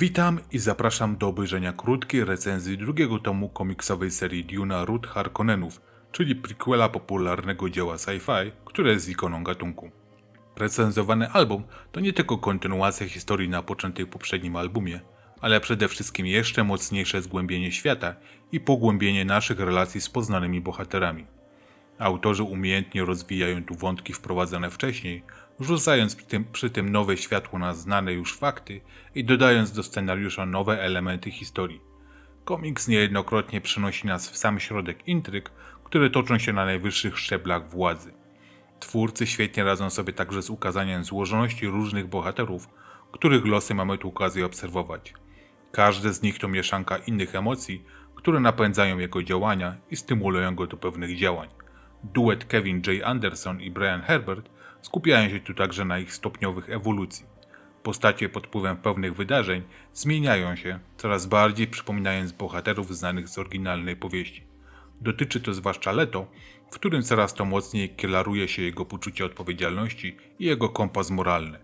Witam i zapraszam do obejrzenia krótkiej recenzji drugiego tomu komiksowej serii Duna Ród Harkonnenów, czyli prequela popularnego dzieła sci-fi, które jest ikoną gatunku. Recenzowany album to nie tylko kontynuacja historii napoczętej w poprzednim albumie, ale przede wszystkim jeszcze mocniejsze zgłębienie świata i pogłębienie naszych relacji z poznanymi bohaterami. Autorzy umiejętnie rozwijają tu wątki wprowadzone wcześniej, rzucając przy tym, przy tym nowe światło na znane już fakty i dodając do scenariusza nowe elementy historii. Komiks niejednokrotnie przenosi nas w sam środek intryg, które toczą się na najwyższych szczeblach władzy. Twórcy świetnie radzą sobie także z ukazaniem złożoności różnych bohaterów, których losy mamy tu okazję obserwować. Każdy z nich to mieszanka innych emocji, które napędzają jego działania i stymulują go do pewnych działań. Duet Kevin J. Anderson i Brian Herbert skupiają się tu także na ich stopniowych ewolucji. Postacie pod wpływem pewnych wydarzeń zmieniają się, coraz bardziej przypominając bohaterów znanych z oryginalnej powieści. Dotyczy to zwłaszcza Leto, w którym coraz to mocniej kielaruje się jego poczucie odpowiedzialności i jego kompas moralny.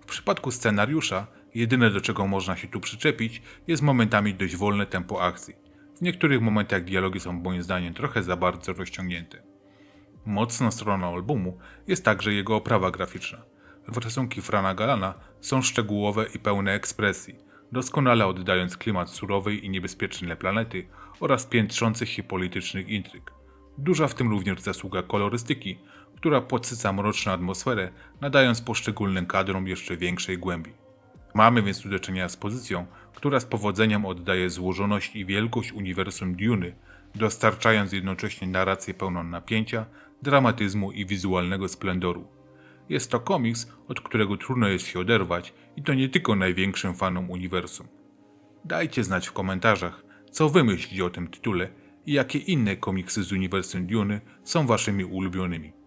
W przypadku scenariusza, jedyne do czego można się tu przyczepić, jest momentami dość wolne tempo akcji. W niektórych momentach dialogi są moim zdaniem trochę za bardzo rozciągnięte. Mocną stroną albumu jest także jego oprawa graficzna. Rysunki Frana Galana są szczegółowe i pełne ekspresji, doskonale oddając klimat surowej i niebezpiecznej planety oraz piętrzących się politycznych intryg. Duża w tym również zasługa kolorystyki, która podsyca mroczną atmosferę, nadając poszczególnym kadrom jeszcze większej głębi. Mamy więc tu do czynienia z pozycją, która z powodzeniem oddaje złożoność i wielkość uniwersum Duny, dostarczając jednocześnie narrację pełną napięcia, dramatyzmu i wizualnego splendoru. Jest to komiks, od którego trudno jest się oderwać i to nie tylko największym fanom uniwersum. Dajcie znać w komentarzach, co wy myślicie o tym tytule i jakie inne komiksy z uniwersum Duny są waszymi ulubionymi.